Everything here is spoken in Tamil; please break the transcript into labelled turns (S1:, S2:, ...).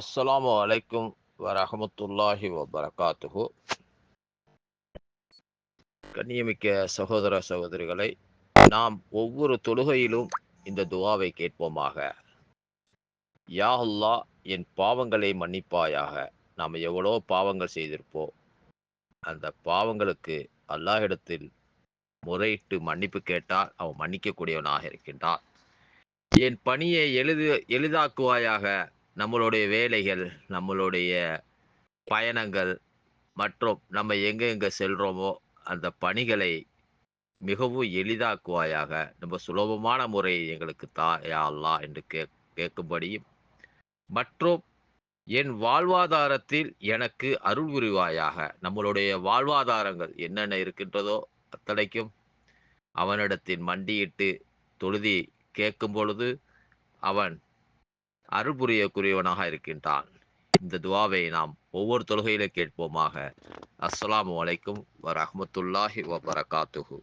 S1: அஸ்ஸலாமு அலைக்கும் வரஹமத்துல்லாஹி வபரகாத்துஹு. கண்ணியமிக்க சகோதர சகோதரிகளை நாம் ஒவ்வொரு தொழுகையிலும் இந்த துவாவை கேட்போமாக. யா அல்லாஹ் என் பாவங்களை மன்னிப்பாயாக. நாம் எவ்வளோ பாவங்கள் செய்திருப்போம். அந்த பாவங்களுக்கு அல்லாஹிடத்தில் முறையிட்டு மன்னிப்பு கேட்டால் அவன் மன்னிக்கக்கூடியவனாக இருக்கின்றான். என் பணியை எளிது எளிதாக்குவாயாக. நம்மளுடைய வேலைகள் நம்மளுடைய பயணங்கள் மற்றும் நம்ம எங்கெங்கே செல்கிறோமோ அந்த பணிகளை மிகவும் எளிதாக்குவாயாக. நம்ம சுலபமான முறை எங்களுக்கு தா யா என்று கே கேட்கும்படியும். மற்றும் என் வாழ்வாதாரத்தில் எனக்கு அருள் புரிவாயாக. நம்மளுடைய வாழ்வாதாரங்கள் என்னென்ன இருக்கின்றதோ அத்தனைக்கும் அவனிடத்தில் மண்டியிட்டு தொழுதி கேட்கும் பொழுது அவன் அருள்புரியக்கூடியவனாக இருக்கின்றான். இந்த துவாவை நாம் ஒவ்வொரு தொழுகையிலும் கேட்போமாக. அஸ்ஸலாமு வலைக்கும் வரமத்துல்லாஹி வபரகாத்துஹு.